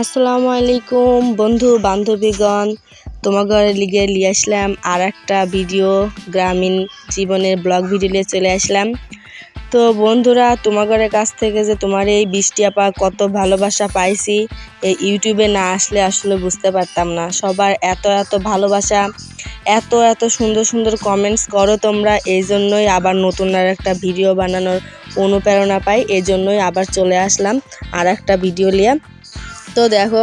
আসসালামু আলাইকুম, বন্ধু, বান্ধবীগণ। তোমাদের লিগে নিয়ে আসলাম আর একটা ভিডিও, গ্রামীণ জীবনের ব্লগ ভিডিও নিয়ে চলে আসলাম। তো বন্ধুরা তোমাদের কাছ থেকে যে তোমার এই বৃষ্টি আপা কত ভালোবাসা পাইছি, এই ইউটিউবে না আসলে আসলে বুঝতে পারতাম না। সবার এত এত ভালোবাসা, এত এত সুন্দর সুন্দর কমেন্টস করো তোমরা, এই জন্যই আবার নতুন আর একটা ভিডিও বানানোর অনুপ্রেরণা পাই, এই জন্যই আবার চলে আসলাম আর একটা ভিডিও নিয়ে। তো দেখো,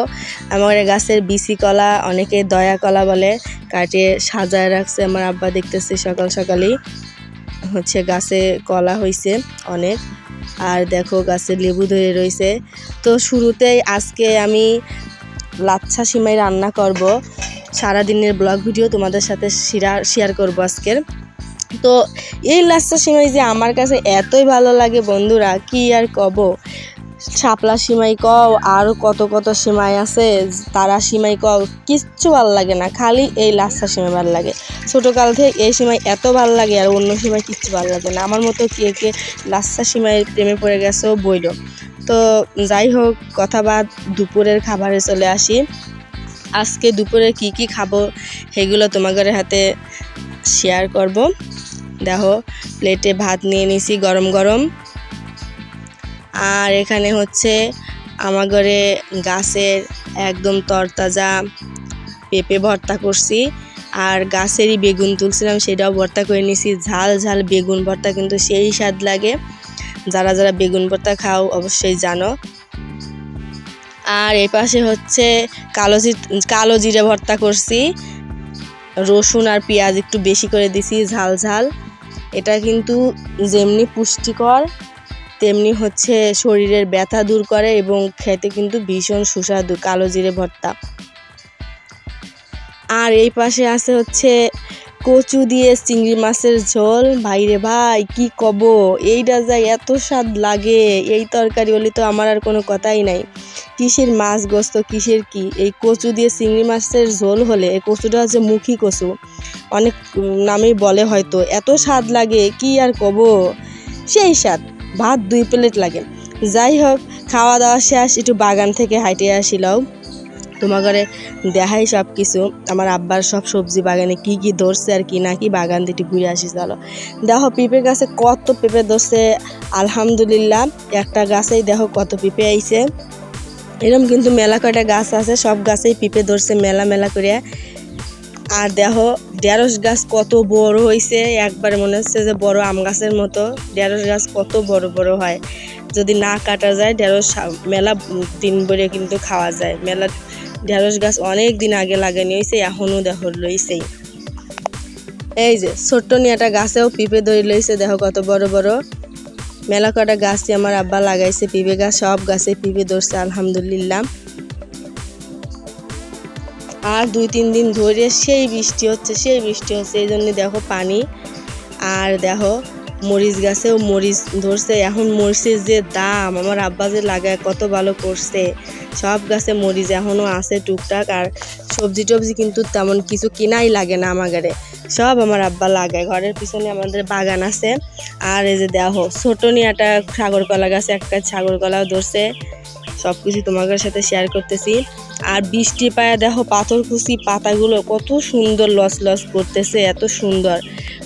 আমার গাছের বিসি কলা, অনেকে দয়া কলা বলে, কাটিয়ে সাজায় রাখছে, আমার আব্বা দেখতেছে সকাল সকালেই। হচ্ছে গাছে কলা হয়েছে অনেক, আর দেখো গাছে লেবু ধরে রয়েছে তো শুরুতেই আজকে আমি লাচ্ছা সিমাই রান্না করব। সারাদিনের ব্লগ ভিডিও তোমাদের সাথে শেয়ার শেয়ার করব আজকের। তো এই লাচ্ছা সিমাই যে আমার কাছে এতই ভালো লাগে বন্ধুরা, কি আর কব? শাপলা সিমাই কও, আর কত কত সিমাই আছে, তারা সিমাই কও, কিচ্ছু ভালো লাগে না, খালি এই লাচ্ছা সিমাই ভালো লাগে। ছোটোকাল থেকে এই সিমাই এত ভালো লাগে, আর অন্য সিমাই কিচ্ছু ভালো লাগে না। আমার মতো কে কে লাচ্ছা সিমাইয়ের প্রেমে পড়ে গেছেও বইল। তো যাই হোক, কথা বাদ, দুপুরের খাবারে চলে আসি। আজকে দুপুরে কি কি খাব, সেগুলো তোমাদের হাতে শেয়ার করব। দেখো প্লেটে ভাত নিয়ে নিছি, গরম গরম। আর এখানে হচ্ছে আমার ঘরে গাছের একদম তরতাজা পেঁপে ভর্তা করছি। আর গাছেরই বেগুন তুলছিলাম, সেটাও ভর্তা করে নিছি। ঝাল ঝাল বেগুন ভর্তা কিন্তু সেই স্বাদ লাগে। যারা যারা বেগুন ভর্তা খাও অবশ্যই জানো। আর এই পাশে হচ্ছে কালো কালো জিরে ভর্তা করছি। রসুন আর পেঁয়াজ একটু বেশি করে দিছি, ঝাল ঝাল। এটা কিন্তু যেমনি পুষ্টিকর তেমনি হচ্ছে শরীরের ব্যথা দূর করে এবং খেতে কিন্তু ভীষণ সুস্বাদু কালো জিরে ভর্তা। আর এই পাশে আছে হচ্ছে কচু দিয়ে চিংড়ি মাছের ঝোল। ভাইরে ভাই, কি কব? এইটা যাই এত স্বাদ লাগে, এই তরকারি হলে তো আমার আর কোনো কথাই নাই। কিসের মাছ গোস্ত, কিসের কি? এই কচু দিয়ে চিংড়ি মাছের ঝোল হলে এই কচুটা হচ্ছে মুখী কচু। অনেক নামেই বলে হয়তো। এত স্বাদ লাগে, কি আর কব? সেই স্বাদ। ভাত দুই প্লেট লাগে। যাই হোক, খাওয়া দাওয়া শেষ, একটু বাগান থেকে হাইটে আসিলাও তোমার ঘরে দেখাই সব কিছু আমার আব্বার সব সবজি বাগানে কি কি ধরছে আর কি না কি বাগান দিতে ঘুরে আসি, চলো। দেখো পেঁপে গাছে কত পেঁপে ধরছে, আলহামদুলিল্লাহ। একটা গাছেই দেখো কত পেঁপে আইছে। এরকম কিন্তু মেলা কয়টা গাছ আছে, সব গাছেই পিঁপে ধরছে, মেলা মেলা করে আর দেখো, ঢেঁড়স গাছ কত বড় হয়েছে একবার মনে হচ্ছে যে বড় আম গাছের মতো। ঢেঁড়স গাছ কত বড় বড় হয়। যদি না কাটা যায়, ঢেঁড়স মেলা দিন ভরে কিন্তু খাওয়া যায়। মেলা ঢেঁড়স গাছ অনেক দিন আগে লাগানি হয়েছে এখনও দেখো লইছেই এই যে, ছোট্ট নিয়াটা গাছেও পিঁপে ধরে লইছে, দেখো কত বড় বড়। মেলা কটা গাছই আমার আব্বা লাগাইছে, পিঁপে গাছ, সব গাছে পিঁপে ধরছে, আলহামদুলিল্লাহ। আর দুই, তিন দিন ধরে সেই বৃষ্টি হচ্ছে, সেই বৃষ্টি হচ্ছে, এই জন্য দেখো পানি। আর দেখো মরিচ গাছেও মরিচ ধরছে, এখন মরিচের যে দাম, আমার আব্বা যে লাগায় কত ভালো করছে। সব গাছে মরিচ এখনও আছে টুকটাক, আর সবজি টবজি কিন্তু তেমন কিছু কিনাই লাগে না আমাগারে। সব আমার আব্বা লাগায়, ঘরের পিছনে আমাদের বাগান আছে। আর এই যে দেখো ছোটো নিয়ে একটা সাগর কলা গাছে একটা সাগর কলাও ধরছে। সব কিছু তোমাদের সাথে শেয়ার করতেছি। আর বৃষ্টি পায়ে দেখো পাথরকুচি পাতাগুলো কত সুন্দর লস লস করতেছে, এত সুন্দর।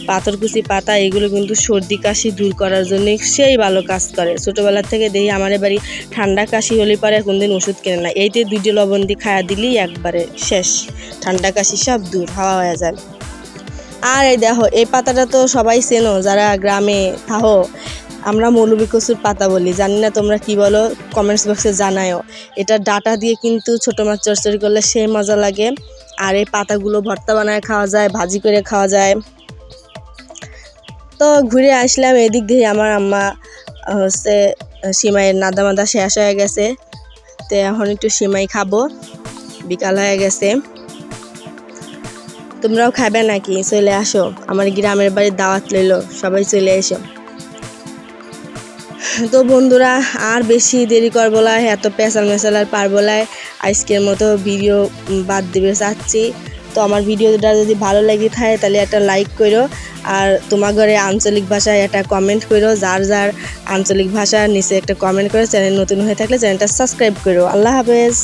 পাথরকুচি পাতা, এগুলো কিন্তু সর্দি কাশি দূর করার জন্য সেই ভালো কাজ করে। ছোটোবেলা থেকে দেখি আমার বাড়ি ঠান্ডা কাশি হলে পরে কোনদিন ওষুধ কেনে না। এইতে দুইটি লবণ দিয়ে খায়া দিলেই একবারে শেষ। ঠান্ডা কাশি সব দূর, হাওয়া হয়ে যায়। আর এই দেখো, এই পাতাটা তো সবাই চেনো, যারা গ্রামে থাহো আমরা মৌলবী কচুর পাতা বলি। জানি না তোমরা কি বলো কমেন্টস বক্সে জানায়ও। এটা ডাটা দিয়ে কিন্তু ছোটো মাছ চরচড়ি করলে সেই মজা লাগে। আর এই পাতাগুলো ভর্তা বানায় খাওয়া যায়, ভাজি করে খাওয়া যায়। তো ঘুরে আসলাম এদিক দিয়ে আমার আম্মা হচ্ছে, সিমাইয়ের নাদা মাদা শেষ হয়ে গেছে। তো এখন একটু সিমাই খাব। বিকাল হয়ে গেছে। তোমরাও খাবে নাকি? চলে আসো। আমার গ্রামের বাড়ির দাওয়াত লইলো। সবাই চলে এসো। তো বন্ধুরা, আর বেশি দেরি করব না, এত পেঁচাল মেশাল আর পারব না। আজকের মতো ভিডিও বাদ দিবে চাচ্ছি। তো আমার ভিডিওটা যদি ভালো লাগে থাকে, তাহলে একটা লাইক করো। আর তোমার ঘরে আঞ্চলিক ভাষায় একটা কমেন্ট করো। যার যার আঞ্চলিক ভাষার নিচে একটা কমেন্ট করো, চ্যানেল নতুন হয়ে থাকলে চ্যানেলটা সাবস্ক্রাইব করো। আল্লাহ হাফেজ।